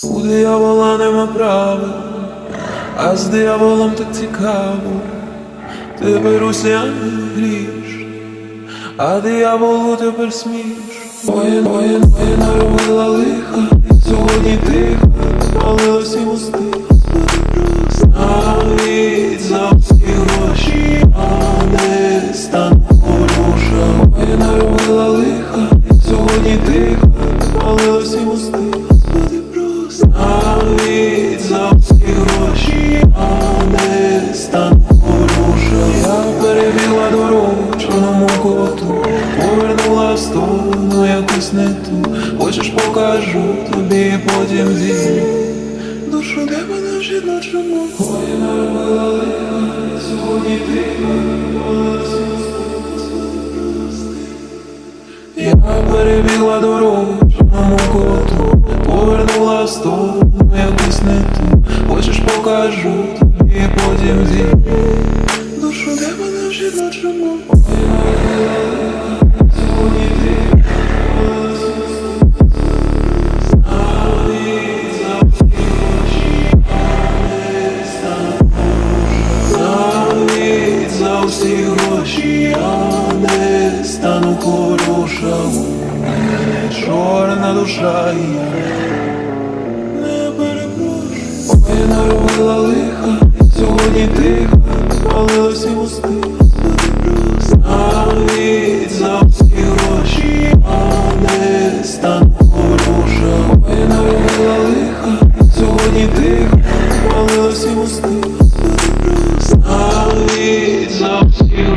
У диявола нема права, а з дияволом так цікаво. Тепер уся гріш, а дияволу тепер сміш. Моє, моє, моє наробила лиха, сьогодні тихо, спалилась і мости. Навіть за всі гроші, а не стану поруша. Моє наробила лиха, сьогодні тихо, спалилась і мости. Хочеш покажу тобі потім зі. Душу де мене вже чому Ой, наробила лиха, сьогодні ти Я перебігла дорогу чорному коту, повернула в сторону якусь не ту. Хочеш покажу тобі потім зі. Душу де мене вже чому душа чорна душа є я не перепрошую. Ой, наробила лиха, сьогодні тихо, палилася мости, навіть за всі гроші, а не стану хороша. Ой, наробила лиха, сьогодні тихо, палилася мости, навіть за всі гроші